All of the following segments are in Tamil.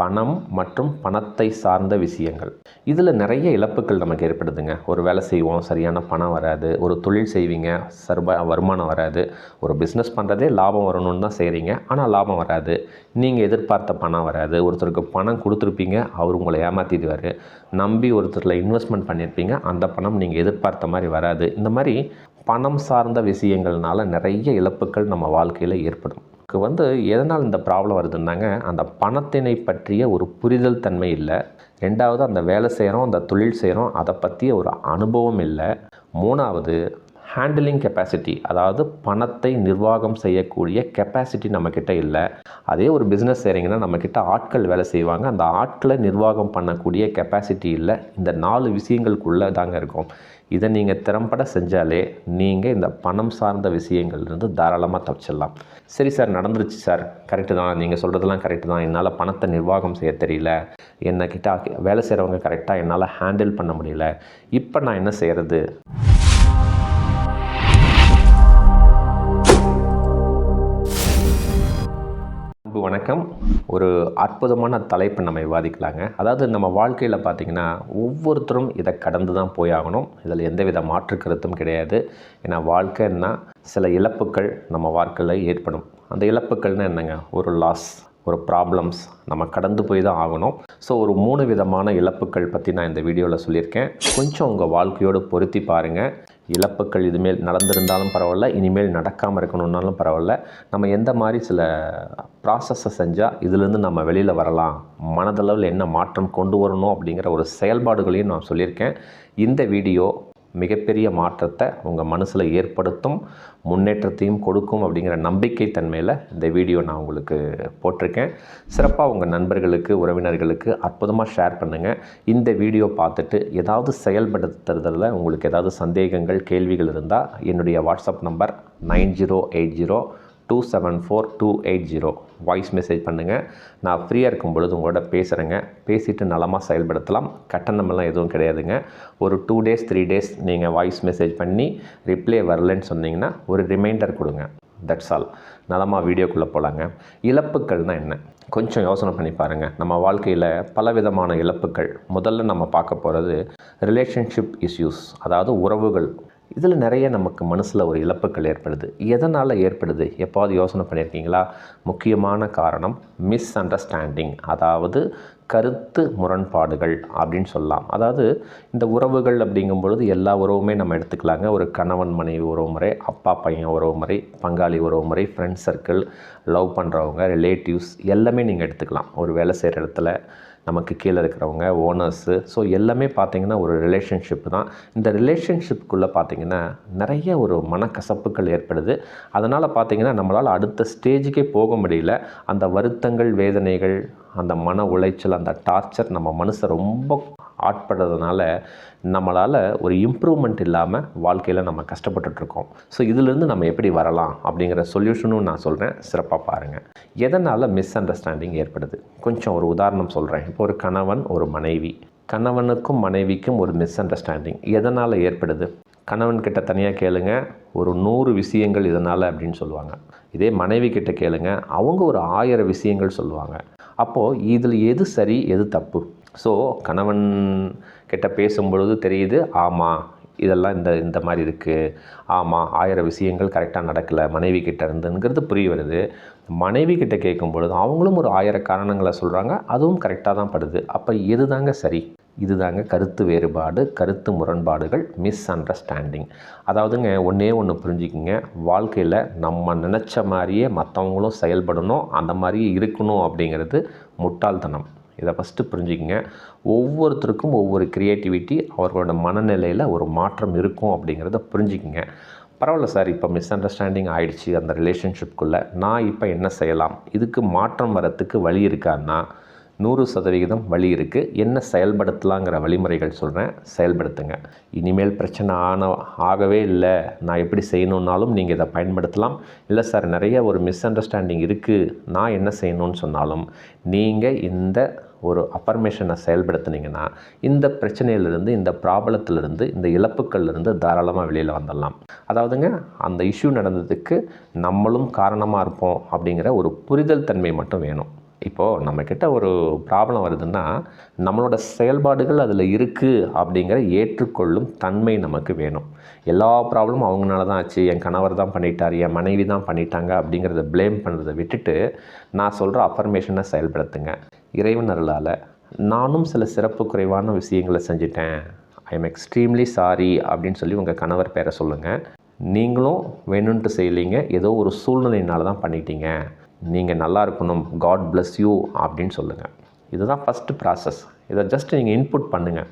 பணம் மற்றும் பணத்தை சார்ந்த விஷயங்கள். இதில் நிறைய இழப்புகள் நமக்கு ஏற்படுதுங்க. ஒரு வேலை செய்வோம் சரியான பணம் வராது ஒரு தொழில் செய்வீங்க சர்வ வருமானம் வராது ஒரு பிஸ்னஸ் பண்ணுறதே லாபம் வரணும்னு தான் செய்கிறீங்க ஆனால் லாபம் வராது. நீங்கள் எதிர்பார்த்த பணம் வராது. ஒருத்தருக்கு பணம் கொடுத்துருப்பீங்க அவர் உங்களை ஏமாற்றிடுவார் நம்பி ஒருத்தரில் இன்வெஸ்ட்மெண்ட் பண்ணியிருப்பீங்க அந்த பணம் நீங்கள் எதிர்பார்த்த மாதிரி வராது. இந்த மாதிரி பணம் சார்ந்த விஷயங்கள்னால நிறைய இழப்புகள் நம்ம வாழ்க்கையில் ஏற்படும். நமக்கு வந்து எதனால் இந்த ப்ராப்ளம் வருதுன்னாங்க அந்த பணத்தினை பற்றிய ஒரு புரிதல் தன்மை இல்லை. ரெண்டாவது அந்த வேலை செய்கிறோம் அந்த தொழில் செய்கிறோம் அதை பற்றிய ஒரு அனுபவம் இல்லை. மூணாவது ஹேண்டிலிங் கெப்பாசிட்டி அதாவது பணத்தை நிர்வாகம் செய்யக்கூடிய கெப்பாசிட்டி நம்மக்கிட்ட இல்லை. அதே ஒரு பிஸ்னஸ் செய்கிறீங்கன்னா நம்மக்கிட்ட ஆட்கள் வேலை செய்வாங்க. அந்த ஆட்களை நிர்வாகம் பண்ணக்கூடிய கெப்பாசிட்டி இல்லை. இந்த நாலு விஷயங்களுக்குள்ளே தாங்க இருக்கும். இதை நீங்கள் திறம்பட செஞ்சாலே நீங்கள் இந்த பணம் சார்ந்த விஷயங்கள்லேருந்து தாராளமாக தப்பிச்சிடலாம். சரி சார் நடந்துருச்சு சார். கரெக்டு தான். நீங்கள் சொல்கிறதெல்லாம் கரெக்டு தான். என்னால் பணத்தை நிர்வாகம் செய்ய தெரியல. என்னக்கிட்ட வேலை செய்கிறவங்க கரெக்டாக என்னால் ஹேண்டில் பண்ண முடியல. இப்போ நான் என்ன செய்கிறது வணக்கம். ஒரு அற்புதமான தலைப்பை நம்ம விவாதிக்கலாங்க. அதாவது நம்ம வாழ்க்கையில் பார்த்திங்கன்னா ஒவ்வொருத்தரும் இதை கடந்து தான் போய் ஆகணும் இதில் எந்தவித மாற்று கருத்தும் கிடையாது. ஏன்னா வாழ்க்கைன்னா சில இழப்புகள் நம்ம வாழ்க்கையில் ஏற்படும். அந்த இழப்புகள்னால் என்னங்க? ஒரு லாஸ் ஒரு ப்ராப்ளம்ஸ் நம்ம கடந்து போய் தான் ஆகணும். ஸோ ஒரு மூணு விதமான இழப்புகள் பற்றி நான் இந்த வீடியோவில் சொல்லியிருக்கேன். கொஞ்சம் உங்கள் வாழ்க்கையோடு பொருத்தி பாருங்கள் இழப்புகள் இதுமேல் நடந்திருந்தாலும் பரவாயில்ல இனிமேல் நடக்காமல் இருக்கணுன்னாலும் பரவாயில்ல. நம்ம எந்த மாதிரி சில ப்ராசஸை செஞ்சால் இதுலேருந்து நம்ம வெளியில் வரலாம்? மனதளவில் என்ன மாற்றம் கொண்டு வரணும் அப்படிங்கிற ஒரு செயல்பாடுகளையும் நான் சொல்லியிருக்கேன். இந்த வீடியோ மிகப்பெரிய மாற்றத்தை உங்கள் மனசில் ஏற்படுத்தும் முன்னேற்றத்தையும் கொடுக்கும் அப்படிங்கிற நம்பிக்கை தன்மையில் இந்த வீடியோ நான் உங்களுக்கு போட்டிருக்கேன். சிறப்பாக உங்கள் நண்பர்களுக்கு உறவினர்களுக்கு அற்புதமாக ஷேர் பண்ணுங்கள் இந்த வீடியோ பார்த்துட்டு ஏதாவது செயல்படுத்துறதில் உங்களுக்கு ஏதாவது சந்தேகங்கள் கேள்விகள் இருந்தால் என்னுடைய WhatsApp number nine zero eight zero two seven four two eight zero voice message பண்ணுங்கள் நான் ஃப்ரீயாக இருக்கும் பொழுது உங்களோட பேசுகிறேங்க பேசிவிட்டு நலமாக செயல்படுத்தலாம். கட்டணமெல்லாம் எதுவும் கிடையாதுங்க. ஒரு டூ டேஸ் த்ரீ டேஸ் நீங்கள் வாய்ஸ் மெசேஜ் பண்ணி ரிப்ளை வரலன்னு சொன்னீங்கன்னா ஒரு ரிமைண்டர் கொடுங்க. தட்ஸ் ஆல் நலமாக வீடியோக்குள்ளே போகலாங்க இழப்புகள்னால் என்ன? கொஞ்சம் யோசனை பண்ணி பாருங்கள் நம்ம வாழ்க்கையில் பலவிதமான இழப்புகள். முதல்ல நம்ம பார்க்க போகிறது ரிலேஷன்ஷிப் இஷ்யூஸ் அதாவது உறவுகள் இதில் நிறைய நமக்கு மனசில் ஒரு இழப்புகள் ஏற்படுது. எதனால் ஏற்படுது? எப்போது யோசனை பண்ணியிருக்கீங்களா? முக்கியமான காரணம் மிஸ் அண்டர்ஸ்டாண்டிங் அதாவது கருத்து முரண்பாடுகள் அப்படின்னு சொல்லலாம். அதாவது இந்த உறவுகள் அப்படிங்கும் பொழுது எல்லா உறவுமே நம்ம எடுத்துக்கலாங்க. ஒரு கணவன் மனைவி உறவு முறை அப்பா பையன் உறவு முறை பங்காளி உறவு முறை ஃப்ரெண்ட்ஸ் சர்க்கிள் லவ் பண்ணுறவங்க ரிலேட்டிவ்ஸ் எல்லாமே நீங்கள் எடுத்துக்கலாம். ஒரு வேலை செய்கிற இடத்துல நமக்கு கீழே இருக்கிறவங்க ஓனர்ஸு ஸோ எல்லாமே பார்த்திங்கன்னா ஒரு ரிலேஷன்ஷிப் தான். இந்த ரிலேஷன்ஷிப்புக்குள்ளே பார்த்திங்கன்னா நிறைய ஒரு மனக்கசப்புகள் ஏற்படுது. அதனால் பார்த்திங்கன்னா நம்மளால் அடுத்த ஸ்டேஜுக்கே போக முடியல. அந்த வருத்தங்கள் வேதனைகள் அந்த மன உளைச்சல் அந்த டார்ச்சர் நம்ம மனசை ரொம்ப ஆட்படுறதுனால நம்மளால் ஒரு இம்ப்ரூவ்மெண்ட் இல்லாமல் வாழ்க்கையில் நம்ம கஷ்டப்பட்டுட்ருக்கோம். ஸோ இதிலேருந்து நம்ம எப்படி வரலாம் அப்படிங்கிற சொல்யூஷனும் நான் சொல்கிறேன் சிறப்பாக பாருங்கள் எதனால் மிஸ் அண்டர்ஸ்டாண்டிங் ஏற்படுது? கொஞ்சம் ஒரு உதாரணம் சொல்கிறேன் இப்போ ஒரு கணவன் ஒரு மனைவி. கணவனுக்கும் மனைவிக்கும் ஒரு மிஸ் அண்டர்ஸ்டாண்டிங் எதனால் ஏற்படுது? கணவன்கிட்ட தனியாக கேளுங்க. ஒரு நூறு விஷயங்கள் இதனால் அப்படின்னு சொல்லுவாங்க. இதே மனைவி கிட்ட கேளுங்க. அவங்க ஒரு ஆயிரம் விஷயங்கள் சொல்லுவாங்க. அப்போது இதில் எது சரி எது தப்பு? ஸோ கணவன் கிட்ட பேசும்பொழுது தெரியுது ஆமாம் இதெல்லாம் இந்த இந்த மாதிரி இருக்குது ஆமாம் ஆயிரம் விஷயங்கள் கரெக்டாக நடக்கலை மனைவி கிட்ட இருந்துங்கிறது புரிய வருது. மனைவி கிட்ட கேட்கும் பொழுது அவங்களும் ஒரு ஆயிரம் காரணங்களை சொல்கிறாங்க அதுவும் கரெக்டாக தான் படுது. அப்போ எது தாங்க சரி? இதுதாங்க கருத்து வேறுபாடு கருத்து முரண்பாடுகள் மிஸ் அண்டர்ஸ்டாண்டிங் அதாவதுங்க ஒன்றே ஒன்று புரிஞ்சுக்கிங்க. வாழ்க்கையில் நம்ம நினச்ச மாதிரியே மற்றவங்களும் செயல்படணும் அந்த மாதிரியே இருக்கணும் அப்படிங்கிறது முட்டாள்தனம். இதை ஃபஸ்ட்டு புரிஞ்சுக்கிங்க. ஒவ்வொருத்தருக்கும் ஒவ்வொரு க்ரியேட்டிவிட்டி அவர்களோட மனநிலையில் ஒரு மாற்றம் இருக்கும் அப்படிங்கிறத புரிஞ்சுக்கிங்க. பரவாயில்ல சார் இப்போ மிஸ் அண்டர்ஸ்டாண்டிங் ஆகிடுச்சு அந்த ரிலேஷன்ஷிப்குள்ளே நான் இப்போ என்ன செய்யலாம்? இதுக்கு மாற்றம் வரத்துக்கு வழி இருக்கான்னா நூறு சதவிகிதம் வழி இருக்குது என்ன செயல்படுத்தலாங்கிற வழிமுறைகள் சொல்கிறேன் செயல்படுத்துங்க. இனிமேல் பிரச்சனை ஆன ஆகவே இல்லை. நான் எப்படி செய்யணுன்னாலும் நீங்கள் இதை பயன்படுத்தலாம். இல்லை சார் நிறைய ஒரு மிஸ் அண்டர்ஸ்டாண்டிங் இருக்குது நான் என்ன செய்யணும்னு சொன்னாலும் நீங்கள் இந்த ஒரு அஃபர்மேஷனை செயல்படுத்துனீங்கன்னா இந்த பிரச்சனையிலிருந்து இந்த ப்ராப்ளத்திலிருந்து இந்த இழப்புக்கள்லேருந்து தாராளமாக வெளியில் வந்துடலாம். அதாவதுங்க அந்த இஷ்யூ நடந்ததுக்கு நம்மளும் காரணமாக இருப்போம் அப்படிங்கிற ஒரு புரிதல் தன்மை மட்டும் வேணும். இப்போது நம்மக்கிட்ட ஒரு ப்ராப்ளம் வருதுன்னா நம்மளோட செயல்பாடுகள் அதில் இருக்குது அப்படிங்கிற ஏற்றுக்கொள்ளும் தன்மை நமக்கு வேணும். எல்லா ப்ராப்ளமும் அவங்களால தான் ஆச்சு என் கணவர் தான் பண்ணிட்டார் என் மனைவி தான் பண்ணிட்டாங்க அப்படிங்கிறத ப்ளேம் பண்ணுறதை விட்டுட்டு நான் சொல்கிற அஃபர்மேஷனை செயல்படுத்துங்க. இறைவன் அருளால் நானும் சில சிறப்பு குறைவான விஷயங்களை செஞ்சிட்டேன். ஐ எம் எக்ஸ்ட்ரீம்லி சாரி அப்படின்னு சொல்லி உங்கள் கணவர் பேரை சொல்லுங்கள் நீங்களும் வேணும்ன்ட்டு செய்யலைங்க. ஏதோ ஒரு சூழ்நிலையினால தான் பண்ணிட்டீங்க. நீங்கள் நல்லா இருக்கணும். காட் பிளஸ் யூ அப்படின்னு சொல்லுங்கள் இதுதான் ஃபஸ்ட்டு ப்ராசஸ் இதை ஜஸ்ட் நீங்கள் இன்புட் பண்ணுங்கள்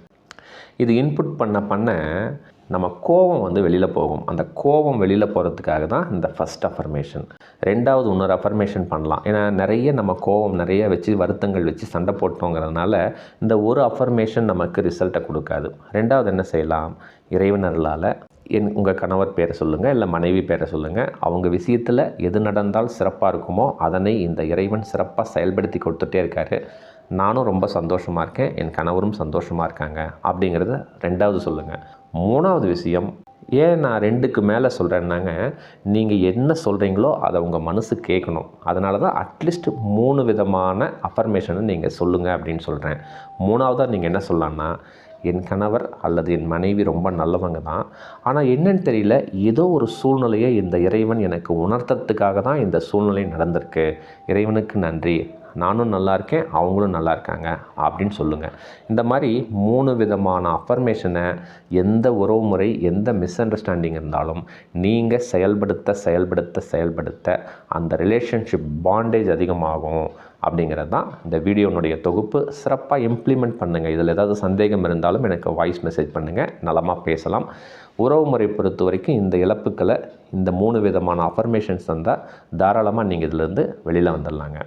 இது இன்புட் பண்ண பண்ண நம்ம கோபம் வந்து வெளியில் போகும். அந்த கோபம் வெளியில் போகிறதுக்காக தான் இந்த ஃபஸ்ட் அஃபர்மேஷன் ரெண்டாவது இன்னொரு அஃபர்மேஷன் பண்ணலாம். ஏன்னா நிறைய நம்ம கோபம் நிறைய வச்சு வருத்தங்கள் வச்சு சண்டை போட்டோங்கிறதுனால இந்த ஒரு அஃபர்மேஷன் நமக்கு ரிசல்ட்டை கொடுக்காது. ரெண்டாவது என்ன செய்யலாம்? இறைவனர்களால் என் உங்கள் கணவர் பேரை சொல்லுங்கள் இல்லை மனைவி பேரை சொல்லுங்கள் அவங்க விஷயத்தில் எது நடந்தால் சிறப்பாக இருக்குமோ அதனை இந்த இறைவன் சிறப்பாக செயல்படுத்தி கொடுத்துட்டே இருக்காரு. நானும் ரொம்ப சந்தோஷமாக இருக்கேன். என் கணவரும் சந்தோஷமாக இருக்காங்க. அப்படிங்கிறத ரெண்டாவது சொல்லுங்கள் மூணாவது விஷயம் ஏன் நான் ரெண்டுக்கு மேலே சொல்கிறேன்னாங்க நீங்கள் என்ன சொல்கிறீங்களோ அதை உங்கள் மனசு கேட்கணும். அதனால தான் அட்லீஸ்ட் மூணு விதமான அஃபர்மேஷனை நீங்கள் சொல்லுங்கள் அப்படின்னு சொல்கிறேன் மூணாவதாக நீங்கள் என்ன சொல்லலான்னா என் கணவர் அல்லது என் மனைவி ரொம்ப நல்லவங்க தான். ஆனால் என்னன்னு தெரியல ஏதோ ஒரு சூழ்நிலையை இந்த இறைவன் எனக்கு உணர்த்துறதுக்காக தான் இந்த சூழ்நிலை நடந்திருக்கு. இறைவனுக்கு நன்றி. நானும் நல்லா இருக்கேன் அவங்களும் நல்லா இருக்காங்க அப்படின்னு சொல்லுங்கள் இந்த மாதிரி மூணு விதமான அஃபர்மேஷனை எந்த உறவுமுறை எந்த மிஸ் அண்டர்ஸ்டாண்டிங் இருந்தாலும் நீங்கள் செயல்படுத்த செயல்படுத்த செயல்படுத்த அந்த ரிலேஷன்ஷிப் பாண்டேஜ் அதிகமாகும். அப்படிங்கிறது தான் இந்த வீடியோனுடைய தொகுப்பு. சிறப்பாக இம்ப்ளிமெண்ட் பண்ணுங்கள் இதில் ஏதாவது சந்தேகம் இருந்தாலும் எனக்கு வாய்ஸ் மெசேஜ் பண்ணுங்கள் நலமாக பேசலாம். உறவுமுறை பொறுத்த வரைக்கும் இந்த இழப்புக்களை இந்த மூணு விதமான அஃபர்மேஷன்ஸ் தந்தால் தாராளமாக நீங்கள் இதிலேருந்து வெளியில் வந்துடலாங்க.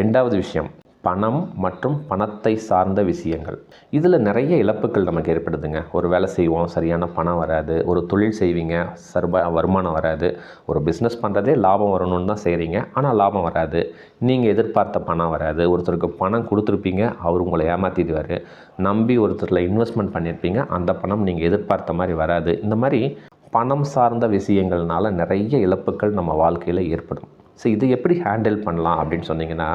ரெண்டாவது விஷயம். பணம் மற்றும் பணத்தை சார்ந்த விஷயங்கள். இதில் நிறைய இழப்புகள் நமக்கு ஏற்படுதுங்க. ஒரு வேலை செய்வோம் சரியான பணம் வராது ஒரு தொழில் செய்வீங்க சர்ப வருமானம் வராது ஒரு பிஸ்னஸ் பண்ணுறதே லாபம் வரணும்னு தான் செய்கிறீங்க ஆனால் லாபம் வராது. நீங்கள் எதிர்பார்த்த பணம் வராது. ஒருத்தருக்கு பணம் கொடுத்துருப்பீங்க அவர் உங்களை ஏமாற்றிடுவார் நம்பி ஒருத்தரில் இன்வெஸ்ட்மெண்ட் பண்ணியிருப்பீங்க அந்த பணம் நீங்கள் எதிர்பார்த்த மாதிரி வராது. இந்த மாதிரி பணம் சார்ந்த விஷயங்கள்னால நிறைய இழப்புகள் நம்ம வாழ்க்கையில் ஏற்படும். ஸோ இது எப்படி ஹேண்டில் பண்ணலாம் அப்படின்னு சொன்னிங்கன்னா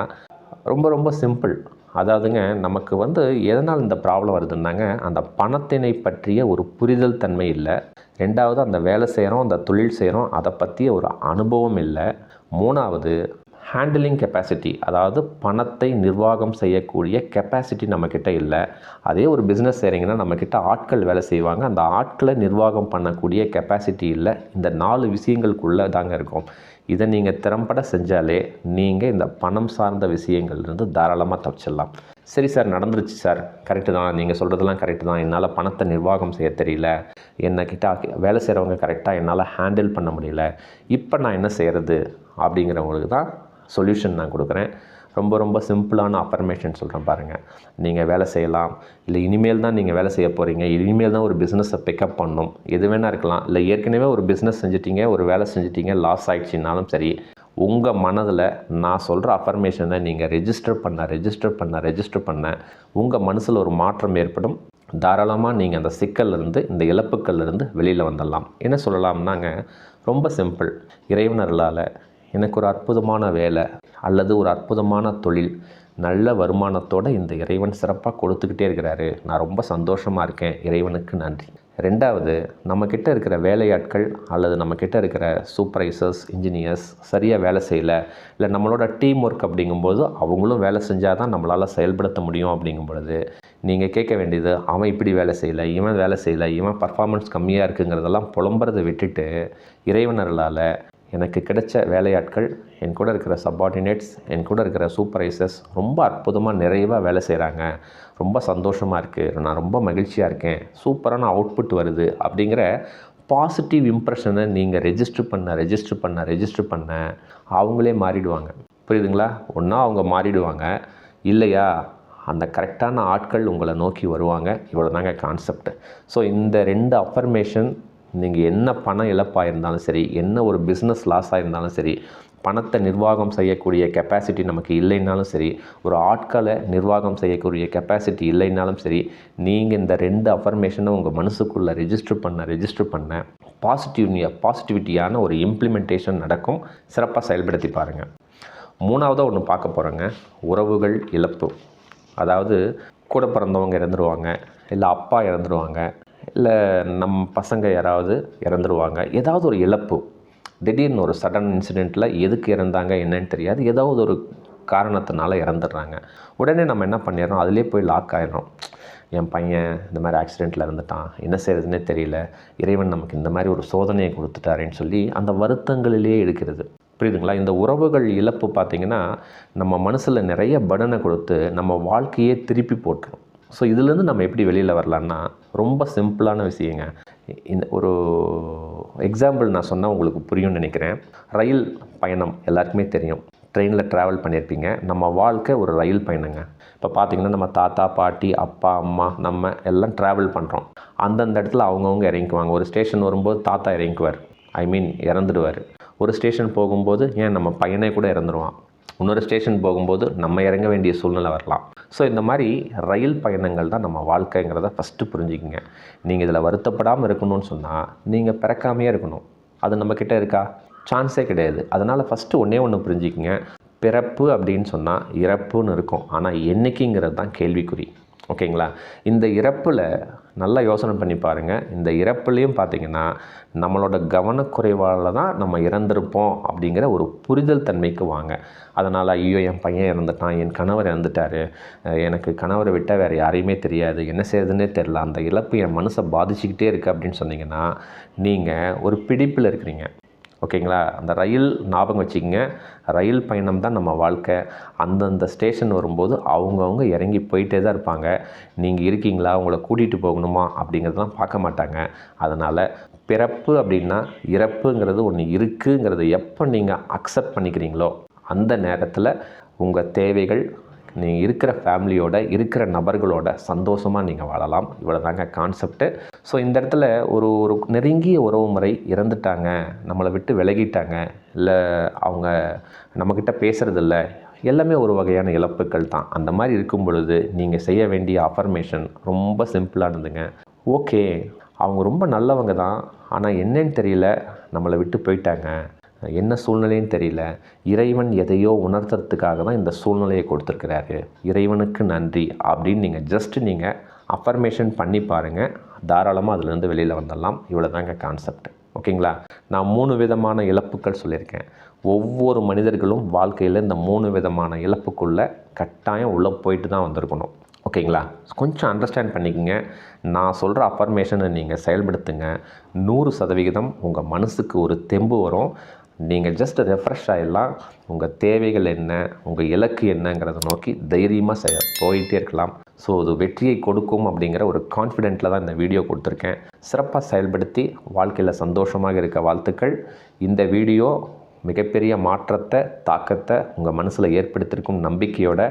ரொம்ப ரொம்ப சிம்பிள் அதாவதுங்க நமக்கு வந்து எதனால் இந்த ப்ராப்ளம் வருதுன்னாங்க அந்த பணத்தினை பற்றிய ஒரு புரிதல் தன்மை இல்லை. ரெண்டாவது அந்த வேலை செய்கிறோம் அந்த தொழில் செய்கிறோம் அதை பற்றிய ஒரு அனுபவம் இல்லை. மூணாவது ஹேண்டிலிங் கெப்பாசிட்டி அதாவது பணத்தை நிர்வாகம் செய்யக்கூடிய கெப்பாசிட்டி நம்மக்கிட்ட இல்லை. அதே ஒரு பிஸ்னஸ் செய்கிறீங்கன்னா நம்மக்கிட்ட ஆட்கள் வேலை செய்வாங்க. அந்த ஆட்களை நிர்வாகம் பண்ணக்கூடிய கெப்பாசிட்டி இல்லை. இந்த நாலு விஷயங்களுக்குள்ளே தாங்க இருக்கும். இதை நீங்கள் திறம்பட செஞ்சாலே நீங்கள் இந்த பணம் சார்ந்த விஷயங்கள்லேருந்து தாராளமாக தப்பிச்சிடலாம். சரி சார் நடந்துருச்சு சார். கரெக்டு தான். நீங்கள் சொல்கிறதெல்லாம் கரெக்டு தான். என்னால் பணத்தை நிர்வாகம் செய்ய தெரியல. என்னக்கிட்ட வேலை செய்கிறவங்க கரெக்டாக என்னால் ஹேண்டில் பண்ண முடியல. இப்போ நான் என்ன செய்கிறது அப்படிங்கிறவங்களுக்கு தான் சொல்யூஷன் நான் கொடுக்குறேன். ரொம்ப ரொம்ப சிம்பிளான அஃபர்மேஷன் சொல்கிறேன் பாருங்கள் நீங்கள் வேலை செய்யலாம் இல்லை இனிமேல் தான் நீங்கள் வேலை செய்ய போகிறீங்க இனிமேல் தான் ஒரு பிஸ்னஸை பிக்கப் பண்ணணும் எது வேணால் இருக்கலாம் இல்லை ஏற்கனவே ஒரு பிஸ்னஸ் செஞ்சிட்டீங்க ஒரு வேலை செஞ்சிட்டீங்க லாஸ் ஆகிடுச்சின்னாலும் சரி உங்கள் மனதில் நான் சொல்கிற அஃபர்மேஷனை நீங்கள் ரெஜிஸ்டர் பண்ண ரெஜிஸ்டர் பண்ண ரெஜிஸ்டர் பண்ண உங்கள் மனசில் ஒரு மாற்றம் ஏற்படும். தாராளமாக நீங்கள் அந்த சிக்கல்லேருந்து இந்த இழப்புக்கள்லேருந்து வெளியில் வந்துடலாம். என்ன சொல்லலாம்னாங்க? ரொம்ப சிம்பிள் இறைவனர்களால் எனக்கு ஒரு அற்புதமான வேலை அல்லது ஒரு அற்புதமான தொழில் நல்ல வருமானத்தோடு இந்த இறைவன் சிறப்பாக கொடுத்துக்கிட்டே இருக்கிறாரு. நான் ரொம்ப சந்தோஷமாக இருக்கேன். இறைவனுக்கு நன்றி. ரெண்டாவது நம்மக்கிட்ட இருக்கிற வேலையாட்கள் அல்லது நம்மக்கிட்ட இருக்கிற சூப்பர்வைசர்ஸ் இன்ஜினியர்ஸ் சரியாக வேலை செய்யலை இல்லை நம்மளோட டீம் ஒர்க் அப்படிங்கும்போது அவங்களும் வேலை செஞ்சால் தான் நம்மளால் செயல்படுத்த முடியும் அப்படிங்கும் பொழுது நீங்கள் கேட்க வேண்டியது அவன் இப்படி வேலை செய்யலை இவன் வேலை செய்யலை இவன் பர்ஃபார்மன்ஸ் கம்மியாக இருக்குங்கிறதெல்லாம் புலம்புறதை விட்டுட்டு இறைவனர்களால் எனக்கு கிடைச்ச வேலையாட்கள் என் கூட இருக்கிற சப்பார்டினேட்ஸ் என் கூட இருக்கிற சூப்பர்வைசர்ஸ் ரொம்ப அற்புதமாக நிறைவாக வேலை செய்கிறாங்க ரொம்ப சந்தோஷமாக இருக்குது நான் ரொம்ப மகிழ்ச்சியாக இருக்கேன். சூப்பரான அவுட்புட் வருது அப்படிங்கிற பாசிட்டிவ் இம்ப்ரெஷனை நீங்கள் ரெஜிஸ்டர் பண்ண ரெஜிஸ்டர் பண்ண ரெஜிஸ்டர் பண்ண அவங்களே மாறிடுவாங்க. புரியுதுங்களா? ஒன்றா அவங்க மாறிடுவாங்க. இல்லையா? அந்த கரெக்டான ஆட்கள் உங்களை நோக்கி வருவாங்க. இவ்வளோ தாங்க கான்செப்ட் ஸோ இந்த ரெண்டு அஃபர்மேஷன் நீங்கள் என்ன பண இழப்பாக இருந்தாலும் சரி என்ன ஒரு பிஸ்னஸ் லாஸாக இருந்தாலும் சரி பணத்தை நிர்வாகம் செய்யக்கூடிய கெப்பாசிட்டி நமக்கு இல்லைனாலும் சரி ஒரு ஆட்களை நிர்வாகம் செய்யக்கூடிய கெப்பாசிட்டி இல்லைனாலும் சரி நீங்கள் இந்த ரெண்டு அஃபர்மேஷனை உங்கள் மனசுக்குள்ளே ரெஜிஸ்டர் பண்ண ரெஜிஸ்டர் பண்ண பாசிட்டிவ் பாசிட்டிவிட்டியான ஒரு இம்ப்ளிமெண்டேஷன் நடக்கும். சிறப்பாக செயல்படுத்தி பாருங்கள் மூணாவதாக ஒன்று பார்க்க போகிறோங்க உறவுகள் இழப்பு. அதாவது கூட பிறந்தவங்க இறந்துருவாங்க இல்லை அப்பா இறந்துருவாங்க இல்லை நம் பசங்க யாராவது இறந்துருவாங்க. ஏதாவது ஒரு இழப்பு. திடீர்னு ஒரு சடன் இன்சிடெண்ட்டில் எதுக்கு இறந்தாங்க என்னன்னு தெரியாது. ஏதாவது ஒரு காரணத்தினால இறந்துடுறாங்க. உடனே நம்ம என்ன பண்ணிடுறோம்? அதிலே போய் லாக் ஆயிடுறோம். என் பையன் இந்த மாதிரி ஆக்சிடெண்ட்டில் இருந்துட்டான் என்ன செய்யறதுனே தெரியல. இறைவன் நமக்கு இந்த மாதிரி ஒரு சோதனையை கொடுத்துட்டாருன்னு சொல்லி அந்த வருத்தங்களிலே இருக்கிறது. புரியுதுங்களா? இந்த உறவுகள் இழப்பு பார்த்திங்கன்னா நம்ம மனசில் நிறைய படனை கொடுத்து நம்ம வாழ்க்கையே திருப்பி போட்டுரும். ஸோ இதுலேருந்து நம்ம எப்படி வெளியில் வரலான்னா ரொம்ப சிம்பிளான விஷயங்க. இந்த ஒரு எக்ஸாம்பிள் நான் சொன்னால் உங்களுக்கு புரியும்னு நினைக்கிறேன். ரயில் பயணம் எல்லாருக்குமே தெரியும். ட்ரெயினில் ட்ராவல் பண்ணியிருப்பீங்க நம்ம வாழ்க்கை ஒரு ரயில் பயணங்க. இப்போ பார்த்தீங்கன்னா நம்ம தாத்தா பாட்டி அப்பா அம்மா நம்ம எல்லாம் ட்ராவல் பண்ணுறோம் அந்தந்த இடத்துல அவங்கவுங்க இறங்கிக்குவாங்க. ஒரு ஸ்டேஷன் வரும்போது தாத்தா இறங்கிக்குவார். ஐ மீன் இறந்துடுவார். ஒரு ஸ்டேஷன் போகும்போது ஏன் நம்ம பையனே கூட இறந்துருவான். இன்னொரு ஸ்டேஷன் போகும்போது நம்ம இறங்க வேண்டிய சூழ்நிலை வரலாம். ஸோ இந்த மாதிரி ரயில் பயணங்கள் தான் நம்ம வாழ்க்கைங்கிறத ஃபஸ்ட்டு புரிஞ்சுக்கிங்க. நீங்கள் இதில் வருத்தப்படாமல் இருக்கணும்னு சொன்னால் நீங்கள் பிறக்காமையே இருக்கணும். அது நம்மக்கிட்ட இருக்கா? சான்ஸே கிடையாது. அதனால் ஃபஸ்ட்டு ஒன்றே ஒன்று புரிஞ்சுக்கிங்க. பிறப்பு அப்படின்னு சொன்னால் இறப்புன்னு இருக்கும். ஆனால் என்னைக்குங்கிறது தான் கேள்விக்குறி. ஓகேங்களா? இந்த இறப்பில் நல்லா யோசனை பண்ணி பாருங்கள் இந்த இறப்புலேயும் பார்த்தீங்கன்னா நம்மளோட கவனக்குறைவால் தான் நம்ம இறந்திருப்போம் அப்படிங்கிற ஒரு புரிதல் தன்மைக்கு வாங்க. அதனால் ஐயோ என் பையன் இறந்துட்டான் என் கணவர் இறந்துட்டார் எனக்கு கணவரை விட்டால் வேறு யாரையுமே தெரியாது என்ன செய்யறதுன்னே தெரில அந்த இழப்பு என் மனசை பாதிச்சுக்கிட்டே இருக்குது அப்படின்னு சொன்னிங்கன்னா நீங்கள் ஒரு பிடிப்பில் இருக்கிறீங்க. ஓகேங்களா? அந்த ரயில் ஞாபகம் வச்சுக்கோங்க. ரயில் பயணம் தான் நம்ம வாழ்க்கை. அந்தந்த ஸ்டேஷன் வரும்போது அவங்கவுங்க இறங்கி போயிட்டே தான் இருப்பாங்க. நீங்கள் இருக்கீங்களா? உங்களை கூட்டிகிட்டு போகணுமா? அப்படிங்கிறதெல்லாம் பார்க்க மாட்டாங்க. அதனால் பிறப்பு அப்படின்னா இறப்புங்கிறது ஒன்று இருக்குங்கிறத எப்போ நீங்கள் அக்செப்ட் பண்ணிக்கிறீங்களோ அந்த நேரத்தில் உங்கள் தேவைகள் நீங்கள் இருக்கிற ஃபேமிலியோட இருக்கிற நபர்களோட சந்தோஷமாக நீங்கள் வாழலாம். இவ்வளோ தாங்க கான்செப்ட்டு. ஸோ இந்த இடத்துல ஒரு ஒரு நெருங்கிய உறவு முறை இறந்துட்டாங்க நம்மளை விட்டு விலகிட்டாங்க இல்லை அவங்க நம்மக்கிட்ட பேசுகிறதில்ல எல்லாமே ஒரு வகையான இழப்புகள் தான். அந்த மாதிரி இருக்கும் பொழுது நீங்கள் செய்ய வேண்டிய அஃபர்மேஷன் ரொம்ப சிம்பிளானதுங்க ஓகே அவங்க ரொம்ப நல்லவங்க தான் ஆனால் என்னன்னு தெரியல நம்மளை விட்டு போயிட்டாங்க. என்ன சூழ்நிலைன்னு தெரியல. இறைவன் எதையோ உணர்த்துறதுக்காக தான் இந்த சூழ்நிலையை கொடுத்துருக்கிறாரு. இறைவனுக்கு நன்றி. அப்படின்னு நீங்கள் ஜஸ்ட்டு நீங்கள் அஃபர்மேஷன் பண்ணி பாருங்கள் தாராளமாக அதுலேருந்து வெளியில் வந்துடலாம். இவ்வளோ தாங்க கான்செப்ட் ஓகேங்களா? நான் மூணு விதமான இழப்புக்கள் சொல்லியிருக்கேன். ஒவ்வொரு மனிதர்களும் வாழ்க்கையில் இந்த மூணு விதமான இழப்புக்குள்ளே கட்டாயம் உள்ளே போயிட்டு தான் வந்திருக்கணும். ஓகேங்களா? கொஞ்சம் அண்டர்ஸ்டாண்ட் பண்ணிக்கோங்க. நான் சொல்கிற அஃபர்மேஷனை நீங்கள் செயல்படுத்துங்க. நூறு சதவிகிதம் உங்கள் மனசுக்கு ஒரு தெம்பு வரும். நீங்கள் ஜஸ்ட் ரெஃப்ரெஷ் ஆகிடலாம் உங்கள் தேவைகள் என்ன உங்கள் இலக்கு என்னங்கிறத நோக்கி தைரியமாக செய்ய போயிட்டே இருக்கலாம். ஸோ அது வெற்றியை கொடுக்கும் அப்படிங்கிற ஒரு கான்ஃபிடென்ட்டில் தான் இந்த வீடியோ கொடுத்துருக்கேன். சிறப்பாக செயல்படுத்தி வாழ்க்கையில் சந்தோஷமாக இருக்க வாழ்த்துக்கள். இந்த வீடியோ மிகப்பெரிய மாற்றத்தை தாக்கத்தை உங்கள் மனசில் ஏற்படுத்தியிருக்கும் நம்பிக்கையோட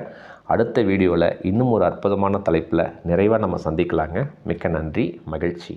அடுத்த வீடியோவில் இன்னும் ஒரு அற்புதமான தலைப்பில் நிறைவாக நம்ம சந்திக்கலாங்க. மிக்க நன்றி மகிழ்ச்சி.